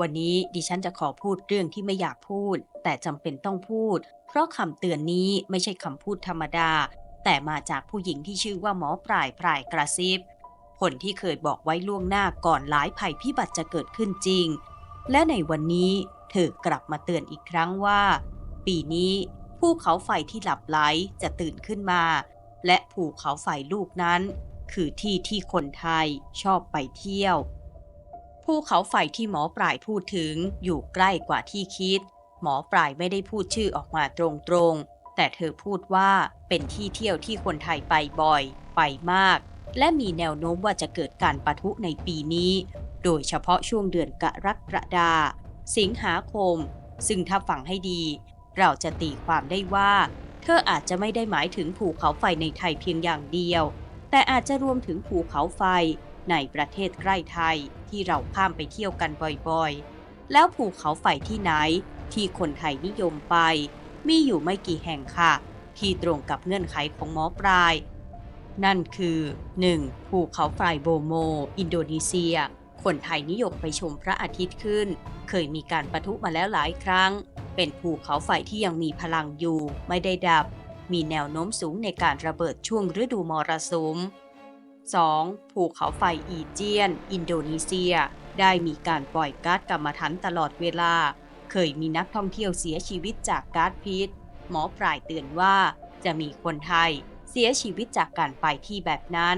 วันนี้ดิฉันจะขอพูดเรื่องที่ไม่อยากพูด แต่จำเป็นต้องพูด เพราะคำเตือนนี้ไม่ใช่คำพูดธรรมดา แต่มาจากผู้หญิงที่ชื่อว่าหมอปลายปลายกระซิบคนที่เคยบอกไว้ล่วงหน้าก่อนหลายภัยพิบัติจะเกิดขึ้นจริง และในวันนี้เธอกลับมาเตือนอีกครั้งว่า ปีนี้ภูเขาไฟที่หลับไหลจะตื่นขึ้นมา และภูเขาไฟลูกนั้น คือที่ที่คนไทยชอบไปเที่ยว ภูเขาไฟที่หมอปลายพูดถึงอยู่ใกล้กว่าที่คิด หมอปลายไม่ได้พูดชื่อออกมาตรงๆ แต่เธอพูดว่าเป็นที่เที่ยวที่คนไทยไปบ่อย ไปมาก และมีแนวโน้มว่าจะเกิดการปะทุในปีนี้ โดยเฉพาะช่วงเดือนกรกฎาสิงหาคม ซึ่งถ้าฟังให้ดี เราจะตีความได้ว่า เธออาจจะไม่ได้หมายถึงภูเขาไฟในไทยเพียงอย่างเดียว แต่อาจจะรวมถึงภูเขาไฟ ในประเทศใกล้ไทยที่เราข้ามไปเที่ยวกันบ่อยๆ แล้วภูเขาไฟที่ไหน ที่คนไทยนิยมไป มีอยู่ไม่กี่แห่งค่ะ ที่ตรงกับเงื่อนไขของหมอปลาย นั่นคือ 1. ภูเขาไฟโบโม อินโดนีเซีย คนไทยนิยมไปชมพระอาทิตย์ขึ้น เคยมีการประทุมาแล้วหลายครั้ง เป็นภูเขาไฟที่ยังมีพลังอยู่ ไม่ได้ดับ มีแนวโน้มสูงในการระเบิดช่วงฤดูมรสุม 2. ภูเขาไฟอีเจียน อินโดนีเซีย ได้มีการปล่อยก๊าซกัมมันถันตลอดเวลา เคยมีนักท่องเที่ยวเสียชีวิตจากก๊าซพิษ หมอปลายเตือนว่าจะมีคนไทยเสียชีวิตจากการไปที่แบบนั้น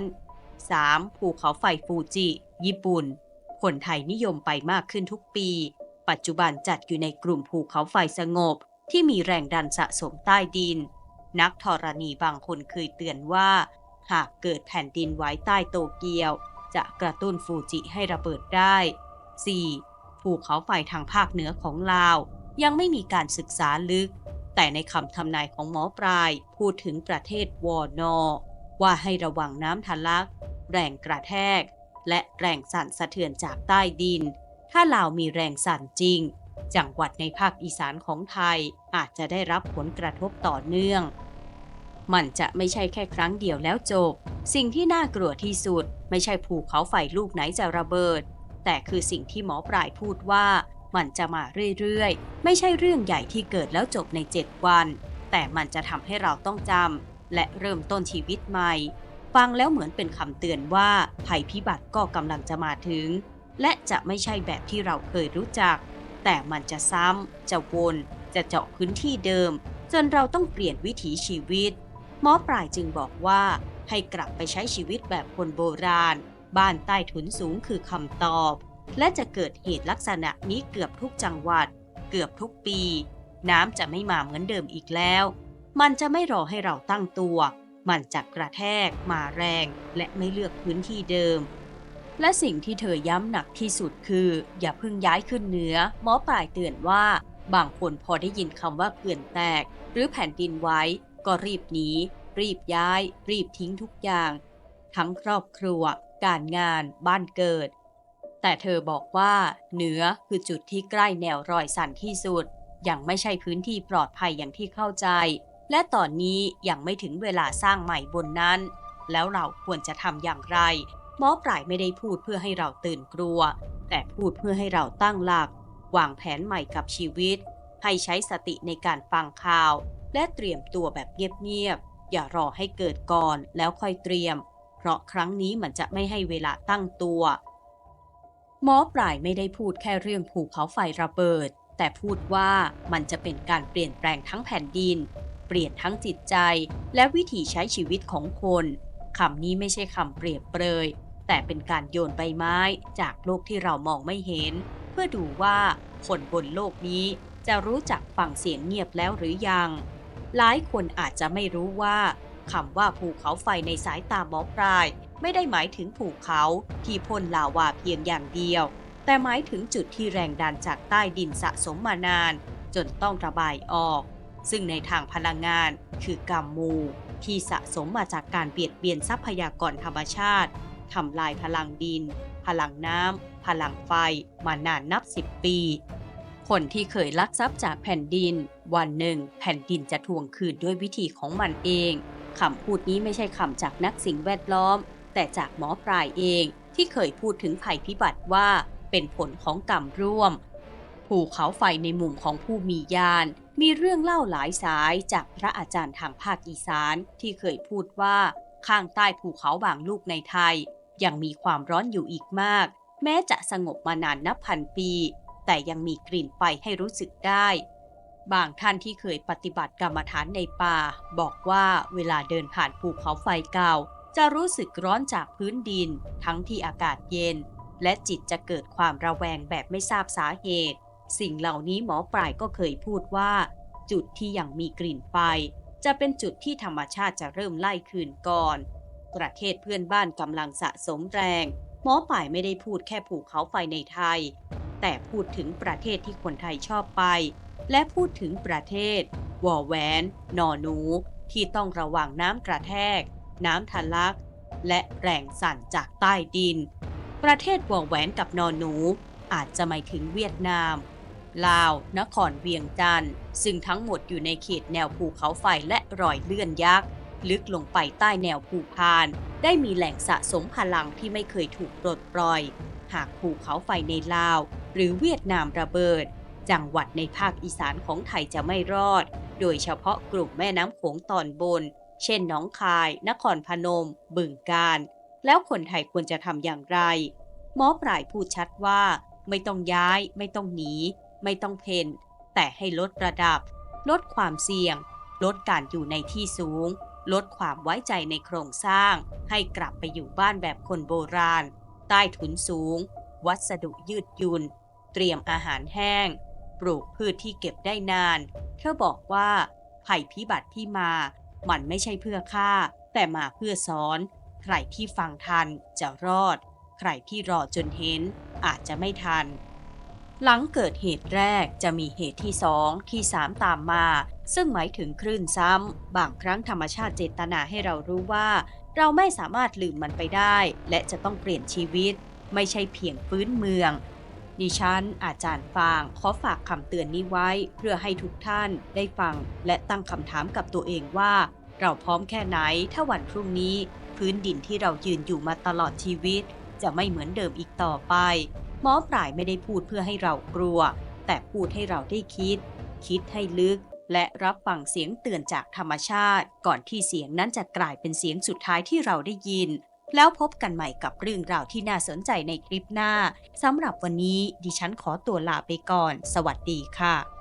3. ภูเขาไฟฟูจิ ญี่ปุ่น คนไทยนิยมไปมากขึ้นทุกปี ปัจจุบันจัดอยู่ในกลุ่มภูเขาไฟสงบ ที่มีแรงดันสะสมใต้ดิน นักธรณีบางคนเคยเตือนว่า หากเกิดแผ่นดินไหวใต้โตเกียว จะกระตุ้นฟูจิให้ระเบิดได้ 4. ภูเขาไฟทางภาคเหนือของลาว ยังไม่มีการศึกษาลึก แต่ในคำทำนายของหมอปลายพูดถึงประเทศวอนอว่าให้ระวังน้ำทะลัก แรงกระแทก และแรงสั่นสะเทือนจากใต้ดิน ถ้าลาวมีแรงสั่นจริง จังหวัดในภาคอีสานของไทยอาจจะได้รับผลกระทบต่อเนื่อง มันจะไม่ใช่แค่ครั้งเดียวแล้วจบ สิ่งที่น่ากลัวที่สุด ไม่ใช่ภูเขาไฟลูกไหนจะระเบิด แต่คือสิ่งที่หมอปลายพูดว่า มันจะมาเรื่อยๆ ไม่ใช่เรื่องใหญ่ที่เกิดแล้วจบใน 7 วัน แต่มันจะทำให้เราต้องจำและเริ่มต้นชีวิตใหม่ ฟังแล้วเหมือนเป็นคำเตือนว่าภัยพิบัติก็กำลังจะมาถึง และจะไม่ใช่แบบที่เราเคยรู้จัก แต่มันจะซ้ำจะวน จะเจาะพื้นที่เดิม จนเราต้องเปลี่ยนวิถีชีวิต หมอปลายจึงบอกว่าให้กลับไปใช้ชีวิตแบบคนโบราณ บ้านใต้ถุนสูงคือคำตอบ และจะเกิดเหตุลักษณะนี้เกือบทุกจังหวัด เกือบทุกปี น้ำจะไม่มาเหมือนเดิมอีกแล้ว มันจะไม่รอให้เราตั้งตัว มันจะกระแทก มาแรง และไม่เลือกพื้นที่เดิม และสิ่งที่เธอย้ำหนักที่สุดคือ อย่าเพิ่งย้ายขึ้นเหนือ หมอปลายเตือนว่า บางคนพอได้ยินคำว่าเขื่อนแตก หรือแผ่นดินไหว ก็รีบหนีรีบย้าย รีบทิ้งทุกอย่าง ทั้งครอบครัว การงาน บ้านเกิด แต่เธอบอกว่าเหนือคือจุดที่ใกล้แนวรอยสั่นที่สุด ยังไม่ใช่พื้นที่ปลอดภัยอย่างที่เข้าใจ และตอนนี้ยังไม่ถึงเวลาสร้างใหม่บนนั้น แล้วเราควรจะทำอย่างไร หมอปลายไม่ได้พูดเพื่อให้เราตื่นกลัว แต่พูดเพื่อให้เราตั้งหลัก วางแผนใหม่กับชีวิต ให้ใช้สติในการฟังข่าว และเตรียมตัวแบบเงียบๆ อย่ารอให้เกิดก่อนแล้วค่อยเตรียม เพราะครั้งนี้มันจะไม่ให้เวลาตั้งตัว หมอปลายไม่ได้พูดแค่เรื่องภูเขาไฟระเบิด แต่พูดว่ามันจะเป็นการเปลี่ยนแปลงทั้งแผ่นดิน เปลี่ยนทั้งจิตใจ และวิถีใช้ชีวิตของคนคำนี้ไม่ใช่คำเปรียบเปรย แต่เป็นการโยนใบไม้จากโลกที่เรามองไม่เห็น เพื่อดูว่าคนบนโลกนี้จะรู้จักฟังเสียงเงียบแล้วหรือยัง หลายคนอาจจะไม่รู้ว่าคำว่าภูเขาไฟในสายตาหมอปลาย ไม่ได้หมายถึงภูเขาที่พ่นลาวาเพียงอย่างเดียว แต่หมายถึงจุดที่แรงดันจากใต้ดินสะสมมานาน จนต้องระบายออก ซึ่งในทางพลังงานคือกรรมมู ที่สะสมมาจากการเบียดเบียนทรัพยากรธรรมชาติทำลายพลังดิน พลังน้ำพลังไฟมานานนับสิบปี คนที่เคยลักทรัพย์จากแผ่นดิน วันหนึ่ง แผ่นดินจะทวงคืนด้วยวิธีของมันเองคำพูดนี้ไม่ใช่คำจากนักสิ่งแวดล้อม แต่จากหมอปลายเองที่เคยพูดถึงภัยพิบัติว่าเป็นผลของกรรมร่วม ภูเขาไฟในมุมของผู้มีญาณมีเรื่องเล่าหลายสายจากพระอาจารย์ทางภาคอีสานที่เคยพูดว่าข้างใต้ภูเขาบางลูกในไทย ยังมีความร้อนอยู่อีกมาก แม้จะสงบมานานนับพันปี แต่ยังมีกลิ่นไฟให้รู้สึกได้ บางท่านที่เคยปฏิบัติกรรมฐานในป่า บอกว่าเวลาเดินผ่านภูเขาไฟเก่า จะรู้สึกร้อนจากพื้นดิน ทั้งที่อากาศเย็น และจิตจะเกิดความระแวงแบบไม่ทราบสาเหตุ สิ่งเหล่านี้หมอปลายก็เคยพูดว่า จุดที่ยังมีกลิ่นไฟ จะเป็นจุดที่ธรรมชาติจะเริ่มไล่คืนก่อนประเทศเพื่อนบ้านกำลังสะสมแรง หมอป่ายไม่ได้พูดแค่ภูเขาไฟในไทย แต่พูดถึงประเทศที่คนไทยชอบไป และพูดถึงประเทศวอแวนนอนู ที่ต้องระวังน้ำกระแทก น้ำทะลัก และแรงสั่นจากใต้ดิน ประเทศวอแวนกับนอนู อาจจะหมายถึงเวียดนาม ลาว นครเวียงจันทร์ซึ่งทั้งหมดอยู่ในเขตแนวภูเขาไฟและรอยเลื่อนยักษ์ลึกลงไปใต้แนวภูพาน ได้มีแหล่งสะสมพลังที่ไม่เคยถูกปลดปล่อย หากภูเขาไฟในลาว หรือเวียดนามระเบิด จังหวัดในภาคอีสานของไทยจะไม่รอด โดยเฉพาะกลุ่มแม่น้ำโขงตอนบน เช่นหนองคาย นครพนม บึงกาฬแล้วคนไทยควรจะทำอย่างไร หมอปลายพูดชัดว่า ไม่ต้องย้าย ไม่ต้องหนี ไม่ต้องเพนแต่ให้ลดระดับ ลดความเสี่ยง ลดการอยู่ในที่สูง ลดความไว้ใจในโครงสร้าง ให้กลับไปอยู่บ้านแบบคนโบราณ ใต้ถุนสูง วัสดุยืดยุ่นเตรียมอาหารแห้ง ปลูกพืชที่เก็บได้นาน เธอบอกว่า ภัยพิบัติที่มา มันไม่ใช่เพื่อฆ่า แต่มาเพื่อสอน ใครที่ฟังทันจะรอด ใครที่รอจนเห็น อาจจะไม่ทัน หลังเกิดเหตุแรกจะมีเหตุที่สองที่สามตามมา ซึ่งหมายถึงคลื่นซ้ำ บางครั้งธรรมชาติเจตนาให้เรารู้ว่า เราไม่สามารถลืมมันไปได้ และจะต้องเปลี่ยนชีวิต ไม่ใช่เพียงฟื้นเมือง ดิฉัน อาจารย์ฟาง ขอฝากคำเตือนนี้ไว้เพื่อให้ทุกท่านได้ฟังและตั้งคำถามกับตัวเองว่า เราพร้อมแค่ไหนถ้าวันพรุ่งนี้ พื้นดินที่เรายืนอยู่มาตลอดชีวิต จะไม่เหมือนเดิมอีกต่อไป หมอปลายไม่ได้พูดเพื่อให้เรากลัว แต่พูดให้เราได้คิด คิดให้ลึกและรับฟังเสียงเตือนจากธรรมชาติ ก่อนที่เสียงนั้นจะกลายเป็นเสียงสุดท้ายที่เราได้ยิน แล้วพบกันใหม่กับเรื่องราวที่น่าสนใจในคลิปหน้าสำหรับวันนี้ดิฉันขอตัวลาไปก่อน สวัสดีค่ะ